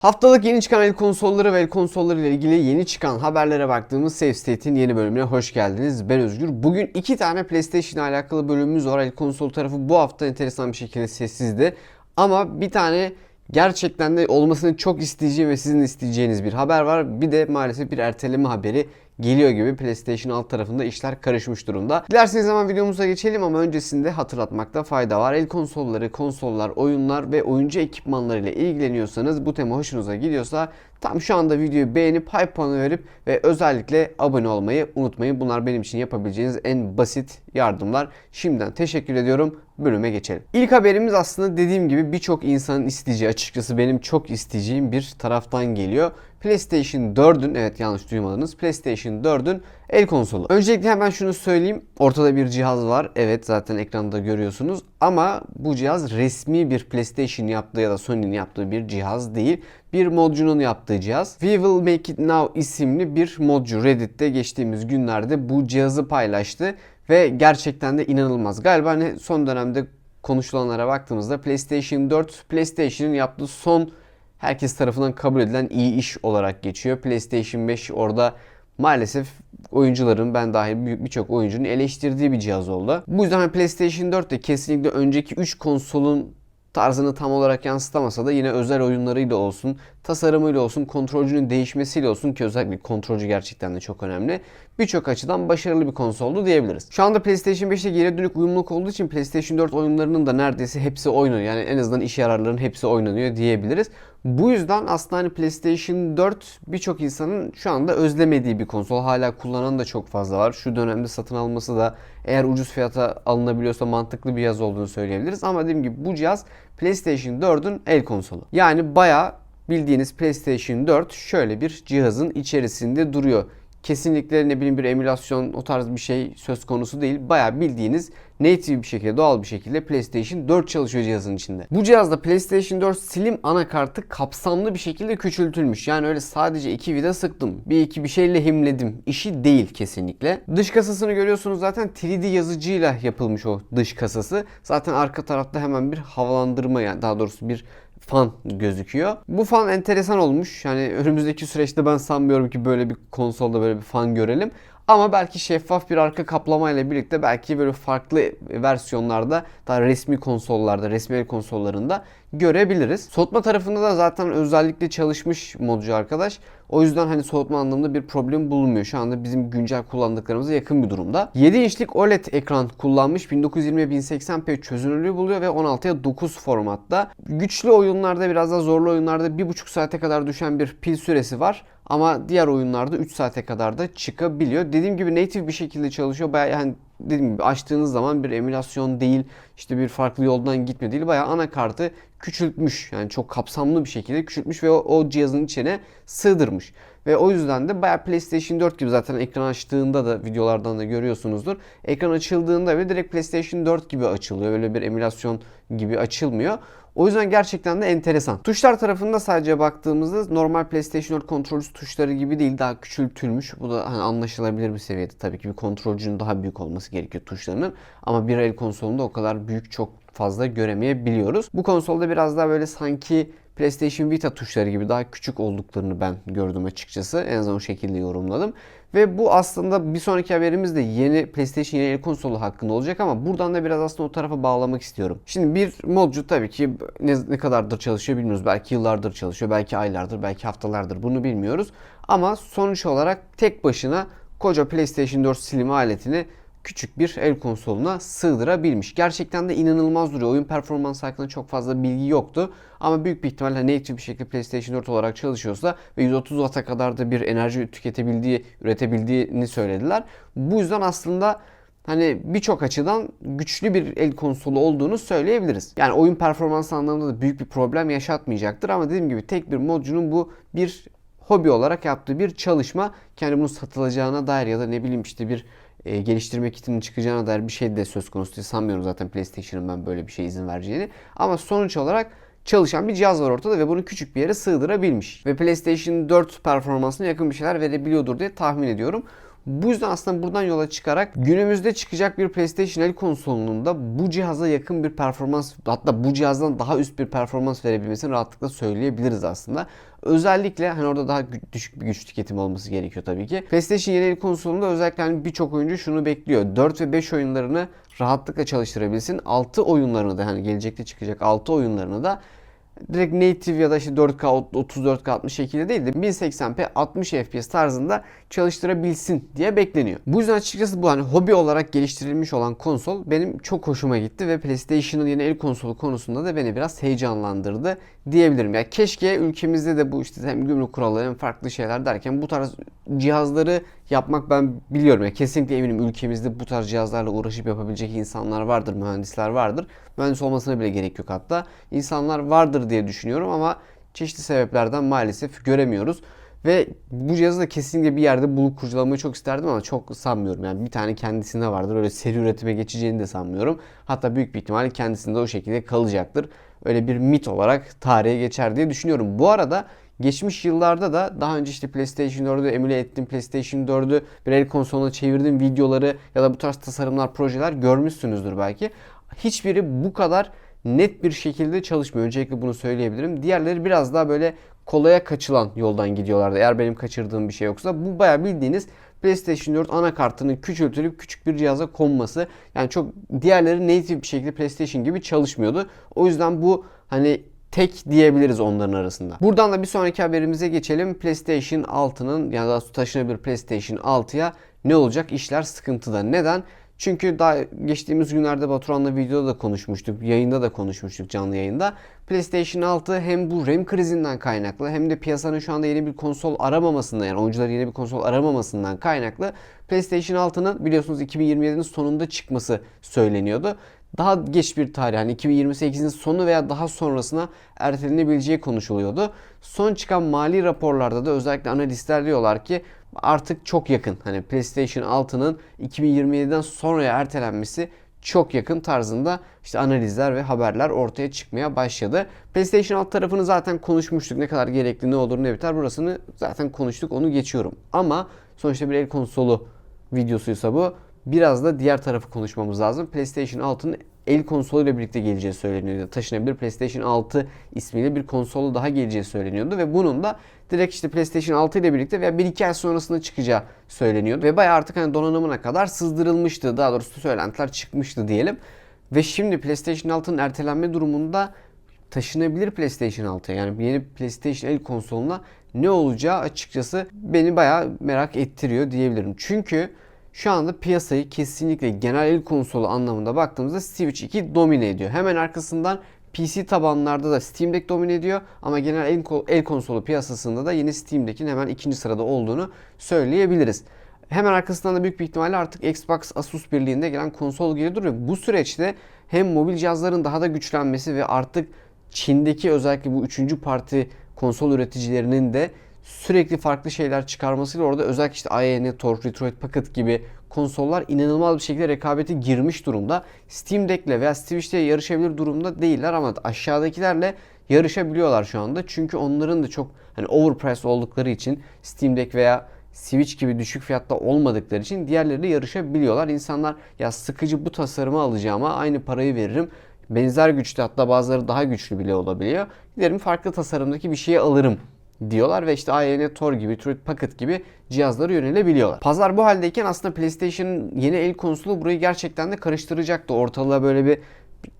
Haftalık yeni çıkan el konsolları ve el konsolları ile ilgili yeni çıkan haberlere baktığımız Safe State'in yeni bölümüne hoş geldiniz. Ben Özgür. Bugün iki tane PlayStation ile alakalı bölümümüz var. El konsol tarafı bu hafta enteresan bir şekilde sessizdi. Ama bir tane gerçekten de olmasını çok isteyeceğim ve sizin isteyeceğiniz bir haber var. Bir de maalesef bir erteleme haberi geliyor gibi PlayStation alt tarafında işler karışmış durumda. Dilerseniz hemen videomuza geçelim ama öncesinde hatırlatmakta fayda var. El konsolları, konsollar, oyunlar ve oyuncu ekipmanlarıyla ilgileniyorsanız bu tema hoşunuza gidiyorsa tam şu anda videoyu beğenip hype puanı verip ve özellikle abone olmayı unutmayın. Bunlar benim için yapabileceğiniz en basit yardımlar. Şimdiden teşekkür ediyorum. Bölüme geçelim. İlk haberimiz aslında dediğim gibi birçok insanın isteyeceği açıkçası benim çok isteyeceğim bir taraftan geliyor. PlayStation 4'ün evet yanlış duymadınız. PlayStation 4'ün el konsolu. Öncelikle hemen şunu söyleyeyim. Ortada bir cihaz var. Evet zaten ekranda görüyorsunuz. Ama bu cihaz resmi bir PlayStation yaptığı ya da Sony'nin yaptığı bir cihaz değil. Bir modcunun yaptığı cihaz. We Will Make It Now isimli bir modcu Reddit'te geçtiğimiz günlerde bu cihazı paylaştı. Ve gerçekten de inanılmaz. Galiba hani son dönemde konuşulanlara baktığımızda PlayStation 4 PlayStation'ın yaptığı son herkes tarafından kabul edilen iyi iş olarak geçiyor. PlayStation 5 orada maalesef oyuncuların ben dahil bir- birçok oyuncunun eleştirdiği bir cihaz oldu. Bu yüzden hani PlayStation 4 de kesinlikle önceki 3 konsolun tarzını tam olarak yansıtamasa da yine özel oyunlarıyla olsun, tasarımıyla olsun, kontrolcünün değişmesiyle olsun ki özellikle kontrolcü gerçekten de çok önemli. Birçok açıdan başarılı bir konsoldu diyebiliriz. Şu anda PlayStation 5'te geri dönük uyumluluk olduğu için PlayStation 4 oyunlarının da neredeyse hepsi oynanıyor. Yani en azından iş yararlarının hepsi oynanıyor diyebiliriz. Bu yüzden aslında hani PlayStation 4 birçok insanın şu anda özlemediği bir konsol. Hala kullanan da çok fazla var. Şu dönemde satın alması da eğer ucuz fiyata alınabiliyorsa mantıklı bir cihaz olduğunu söyleyebiliriz. Ama dediğim gibi bu cihaz PlayStation 4'ün el konsolu. Yani bayağı bildiğiniz PlayStation 4 şöyle bir cihazın içerisinde duruyor. Kesinlikle ne bileyim bir emülasyon o tarz bir şey söz konusu değil. Bayağı bildiğiniz native bir şekilde doğal bir şekilde PlayStation 4 çalışıyor cihazın içinde. Bu cihazda PlayStation 4 Slim anakartı kapsamlı bir şekilde küçültülmüş. Yani öyle sadece iki vida sıktım. Bir iki bir şey lehimledim. İşi değil kesinlikle. Dış kasasını görüyorsunuz zaten 3D yazıcıyla yapılmış o dış kasası. Zaten arka tarafta hemen bir havalandırma yani daha doğrusu bir fan gözüküyor. Bu fan enteresan olmuş. Yani önümüzdeki süreçte ben sanmıyorum ki böyle bir konsolda böyle bir fan görelim. Ama belki şeffaf bir arka kaplama ile birlikte belki böyle farklı versiyonlarda daha resmi konsollarda, resmi el konsollarında görebiliriz. Soğutma tarafında da zaten özellikle çalışmış modcu arkadaş. O yüzden hani soğutma anlamında bir problem bulunmuyor. Şu anda bizim güncel kullandıklarımıza yakın bir durumda. 7 inçlik OLED ekran kullanmış. 1920 1080p çözünürlüğü buluyor ve 16'ya 9 formatta. Güçlü oyunlarda biraz da zorlu oyunlarda 1,5 saate kadar düşen bir pil süresi var. Ama diğer oyunlarda 3 saate kadar da çıkabiliyor. Dediğim gibi native bir şekilde çalışıyor. Bayağı yani dediğim gibi açtığınız zaman bir emülasyon değil, işte bir farklı yoldan gitme değil. Bayağı anakartı küçültmüş. Yani çok kapsamlı bir şekilde küçültmüş ve o, o cihazın içine sığdırmış. Ve o yüzden de bayağı PlayStation 4 gibi zaten ekran açtığında da videolardan da görüyorsunuzdur. Ekran açıldığında bile direkt PlayStation 4 gibi açılıyor. Öyle bir emülasyon gibi açılmıyor. O yüzden gerçekten de enteresan. Tuşlar tarafında sadece baktığımızda normal PlayStation 4 kontrolcü tuşları gibi değil daha küçültülmüş. Bu da hani anlaşılabilir bir seviyede. Tabii ki bir kontrolcünün daha büyük olması gerekiyor tuşlarının. Ama bir el konsolunda o kadar büyük çok fazla göremeyebiliyoruz. Bu konsolda biraz daha böyle sanki PlayStation Vita tuşları gibi daha küçük olduklarını ben gördüm açıkçası. En azından o şekilde yorumladım. Ve bu aslında bir sonraki haberimiz de yeni PlayStation yeni el konsolu hakkında olacak ama buradan da biraz aslında o tarafa bağlamak istiyorum. Şimdi bir modcu tabii ki ne, ne kadardır çalışıyor bilmiyoruz. Belki yıllardır çalışıyor, belki aylardır, belki haftalardır bunu bilmiyoruz. Ama sonuç olarak tek başına koca PlayStation 4 Slim aletini küçük bir el konsoluna sığdırabilmiş. Gerçekten de inanılmaz duruyor. Oyun performansı hakkında çok fazla bilgi yoktu. Ama büyük bir ihtimalle native bir şekilde PlayStation 4 olarak çalışıyorsa ve 130 Watt'a kadar da bir enerji tüketebildiği, üretebildiğini söylediler. Bu yüzden aslında hani birçok açıdan güçlü bir el konsolu olduğunu söyleyebiliriz. Yani oyun performansı anlamında da büyük bir problem yaşatmayacaktır ama dediğim gibi tek bir modcunun bu bir hobi olarak yaptığı bir çalışma. Kendi bunun satılacağına dair ya da ne bileyim işte bir e, geliştirme kitinin çıkacağına dair bir şey de söz konusu değil. Sanmıyorum zaten PlayStation'ın ben böyle bir şey izin vereceğini. Ama sonuç olarak çalışan bir cihaz var ortada ve bunu küçük bir yere sığdırabilmiş. Ve PlayStation 4 performansına yakın bir şeyler verebiliyordur diye tahmin ediyorum. Bu yüzden aslında buradan yola çıkarak günümüzde çıkacak bir PlayStation el konsolunun da bu cihaza yakın bir performans hatta bu cihazdan daha üst bir performans verebilmesini rahatlıkla söyleyebiliriz aslında. Özellikle hani orada daha düşük bir güç tüketimi olması gerekiyor tabii ki. PlayStation yeni el konsolunda özellikle hani birçok oyuncu şunu bekliyor. 4 ve 5 oyunlarını rahatlıkla çalıştırabilsin. 6 oyunlarını da hani gelecekte çıkacak 6 oyunlarını da direkt native ya da işte 4K 34K 60 şekilde değil de 1080p 60 FPS tarzında çalıştırabilsin diye bekleniyor. Bu yüzden açıkçası bu hani hobi olarak geliştirilmiş olan konsol benim çok hoşuma gitti ve PlayStation'ın yeni el konsolu konusunda da beni biraz heyecanlandırdı diyebilirim. Ya keşke ülkemizde de bu işte hem gümrük kuralları hem farklı şeyler derken bu tarz cihazları yapmak ben biliyorum. Ya kesinlikle eminim ülkemizde bu tarz cihazlarla uğraşıp yapabilecek insanlar vardır, mühendisler vardır. Mühendis olmasına bile gerek yok hatta. İnsanlar vardır diye düşünüyorum ama çeşitli sebeplerden maalesef göremiyoruz. Ve bu cihazı da kesinlikle bir yerde bulup kurcalamayı çok isterdim ama çok sanmıyorum. Yani bir tane kendisinde vardır. Öyle seri üretime geçeceğini de sanmıyorum. Hatta büyük bir ihtimal kendisinde o şekilde kalacaktır. Öyle bir mit olarak tarihe geçer diye düşünüyorum. Bu arada geçmiş yıllarda da daha önce işte PlayStation 4'ü emüle ettim. PlayStation 4'ü bir el konsoluna çevirdim videoları ya da bu tarz tasarımlar, projeler görmüşsünüzdür belki. Hiçbiri bu kadar net bir şekilde çalışmıyor. Öncelikle bunu söyleyebilirim. Diğerleri biraz daha böyle kolaya kaçılan yoldan gidiyorlardı. Eğer benim kaçırdığım bir şey yoksa bu bayağı bildiğiniz PlayStation 4 anakartının küçültülüp küçük bir cihaza konması. Yani çok diğerleri native bir şekilde PlayStation gibi çalışmıyordu. O yüzden bu hani tek diyebiliriz onların arasında. Buradan da bir sonraki haberimize geçelim. PlayStation 6'nın ya da taşınabilir PlayStation 6'ya ne olacak? İşler sıkıntıda. Neden? Çünkü daha geçtiğimiz günlerde Baturan'la videoda da konuşmuştuk. Yayında da konuşmuştuk canlı yayında. PlayStation 6 hem bu RAM krizinden kaynaklı hem de piyasanın şu anda yeni bir konsol aramamasından yani oyuncuların yeni bir konsol aramamasından kaynaklı PlayStation 6'nın biliyorsunuz 2027'nin sonunda çıkması söyleniyordu. Daha geç bir tarih hani 2028'in sonu veya daha sonrasına ertelenebileceği konuşuluyordu. Son çıkan mali raporlarda da özellikle analistler diyorlar ki artık çok yakın. Hani PlayStation 6'nın 2027'den sonraya ertelenmesi çok yakın tarzında işte analizler ve haberler ortaya çıkmaya başladı. PlayStation 6 tarafını zaten konuşmuştuk. Ne kadar gerekli, ne olur, ne biter. Burasını zaten konuştuk. Onu geçiyorum. Ama sonuçta bir el konsolu videosuysa bu. Biraz da diğer tarafı konuşmamız lazım. PlayStation 6'nın el konsoluyla birlikte geleceği söyleniyordu. Taşınabilir PlayStation 6 ismiyle bir konsolu daha geleceği söyleniyordu ve bunun da direkt işte PlayStation 6 ile birlikte veya 1-2 ay sonrasında çıkacağı söyleniyordu. Ve bayağı artık hani donanımına kadar sızdırılmıştı. Daha doğrusu söylentiler çıkmıştı diyelim. Ve şimdi PlayStation 6'nın ertelenme durumunda taşınabilir PlayStation 6'ya yani yeni PlayStation el konsoluna ne olacağı açıkçası beni bayağı merak ettiriyor diyebilirim. Çünkü şu anda piyasayı kesinlikle genel el konsolu anlamında baktığımızda Switch 2 domine ediyor. Hemen arkasından PC tabanlarda da Steam Deck domine ediyor ama genel el, konsolu piyasasında da yine Steam Deck'in hemen ikinci sırada olduğunu söyleyebiliriz. Hemen arkasından da büyük bir ihtimalle artık Xbox Asus birliğinde gelen konsol geliyordur ve bu süreçte hem mobil cihazların daha da güçlenmesi ve artık Çin'deki özellikle bu üçüncü parti konsol üreticilerinin de sürekli farklı şeyler çıkarmasıyla orada özellikle işte AYN, Torch, Retroid Pocket gibi konsollar inanılmaz bir şekilde rekabete girmiş durumda. Steam Deck'le veya Switch'te yarışabilir durumda değiller ama aşağıdakilerle yarışabiliyorlar şu anda. Çünkü onların da çok hani overpriced oldukları için Steam Deck veya Switch gibi düşük fiyatta olmadıkları için diğerleriyle yarışabiliyorlar. İnsanlar ya sıkıcı bu tasarımı alacağıma aynı parayı veririm. Benzer güçte hatta bazıları daha güçlü bile olabiliyor. Giderim farklı tasarımdaki bir şeyi alırım diyorlar ve işte AYN Tor gibi, Truth Pocket gibi cihazlara yönelebiliyorlar. Pazar bu haldeyken aslında PlayStation'ın yeni el konsolu burayı gerçekten de karıştıracaktı. Ortalığa böyle bir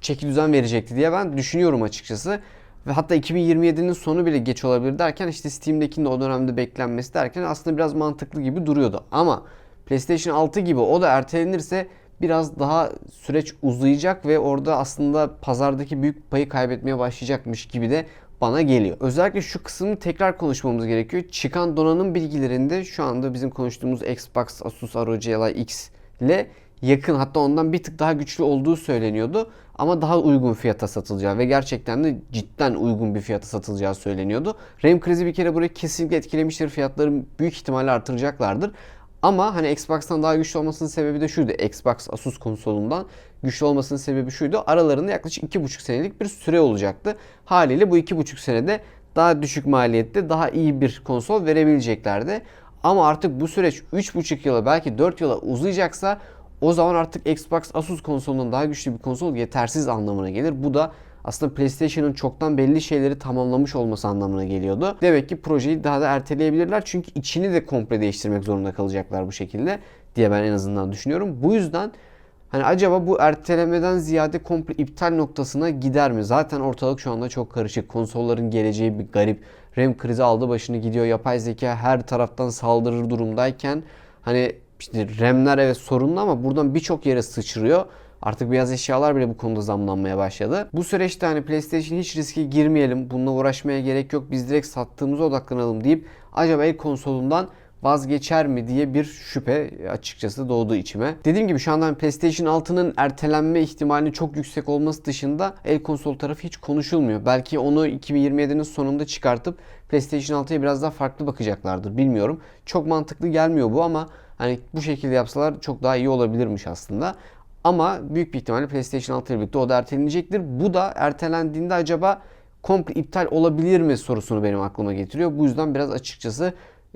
çeki düzen verecekti diye ben düşünüyorum açıkçası. Ve hatta 2027'nin sonu bile geç olabilir derken işte Steam'dekinin de o dönemde beklenmesi derken aslında biraz mantıklı gibi duruyordu. Ama PlayStation 6 gibi o da ertelenirse biraz daha süreç uzayacak ve orada aslında pazardaki büyük payı kaybetmeye başlayacakmış gibi de bana geliyor. Özellikle şu kısmını tekrar konuşmamız gerekiyor. Çıkan donanım bilgilerinde şu anda bizim konuştuğumuz Xbox Asus ROG Ally X ile yakın hatta ondan bir tık daha güçlü olduğu söyleniyordu. Ama daha uygun fiyata satılacağı ve gerçekten de cidden uygun bir fiyata satılacağı söyleniyordu. RAM krizi bir kere burayı kesinlikle etkilemiştir. Fiyatları büyük ihtimalle artıracaklardır. Ama hani Xbox'tan daha güçlü olmasının sebebi de şuydu. Xbox Asus konsolundan güçlü olmasının sebebi şuydu. Aralarında yaklaşık 2,5 senelik bir süre olacaktı. Haliyle bu 2,5 senede daha düşük maliyette daha iyi bir konsol verebileceklerdi. Ama artık bu süreç 3,5 yıla belki 4 yıla uzayacaksa o zaman artık Xbox Asus konsolundan daha güçlü bir konsol yetersiz anlamına gelir. Bu da aslında PlayStation'ın çoktan belli şeyleri tamamlamış olması anlamına geliyordu. Demek ki projeyi daha da erteleyebilirler çünkü içini de komple değiştirmek zorunda kalacaklar bu şekilde diye ben en azından düşünüyorum. Bu yüzden Hani acaba bu ertelemeden ziyade komple iptal noktasına gider mi? Zaten ortalık şu anda çok karışık. Konsolların geleceği bir garip. RAM krizi aldı başını gidiyor. Yapay zeka her taraftan saldırır durumdayken hani işte RAM'ler evet sorunlu ama buradan birçok yere sıçrıyor. Artık beyaz eşyalar bile bu konuda zamlanmaya başladı. Bu süreçte hani PlayStation hiç riske girmeyelim. Bununla uğraşmaya gerek yok. Biz direkt sattığımıza odaklanalım deyip acaba el konsolundan vazgeçer mi diye bir şüphe açıkçası doğdu içime. Dediğim gibi şu anda hani PlayStation 6'nın ertelenme ihtimalinin çok yüksek olması dışında el konsol tarafı hiç konuşulmuyor. Belki onu 2027'nin sonunda çıkartıp PlayStation 6'ya biraz daha farklı bakacaklardır bilmiyorum. Çok mantıklı gelmiyor bu ama hani bu şekilde yapsalar çok daha iyi olabilirmiş aslında. Ama büyük bir ihtimalle PlayStation 6 ile birlikte o da ertelenecektir. Bu da ertelendiğinde acaba komple iptal olabilir mi sorusunu benim aklıma getiriyor. Bu yüzden biraz açıkçası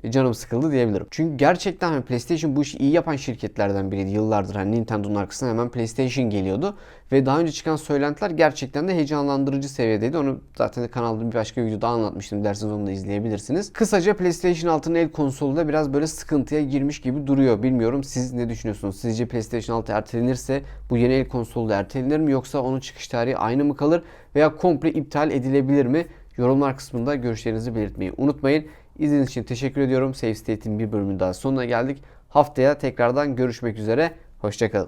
canım sıkıldı diyebilirim. Çünkü gerçekten hani PlayStation bu işi iyi yapan şirketlerden biriydi. Yıllardır hani Nintendo'nun arkasına hemen PlayStation geliyordu. Ve daha önce çıkan söylentiler gerçekten de heyecanlandırıcı seviyedeydi. Onu zaten kanalda bir başka videoda anlatmıştım. Derseniz onu da izleyebilirsiniz. Kısaca PlayStation 6'nın el konsolu da biraz böyle sıkıntıya girmiş gibi duruyor. Bilmiyorum siz ne düşünüyorsunuz? Sizce PlayStation 6 ertelenirse bu yeni el konsolu da ertelenir mi? Yoksa onun çıkış tarihi aynı mı kalır? Veya komple iptal edilebilir mi? Yorumlar kısmında görüşlerinizi belirtmeyi unutmayın. İzlediğiniz için teşekkür ediyorum. Save State'in bir bölümünün daha sonuna geldik. Haftaya tekrardan görüşmek üzere. Hoşçakalın.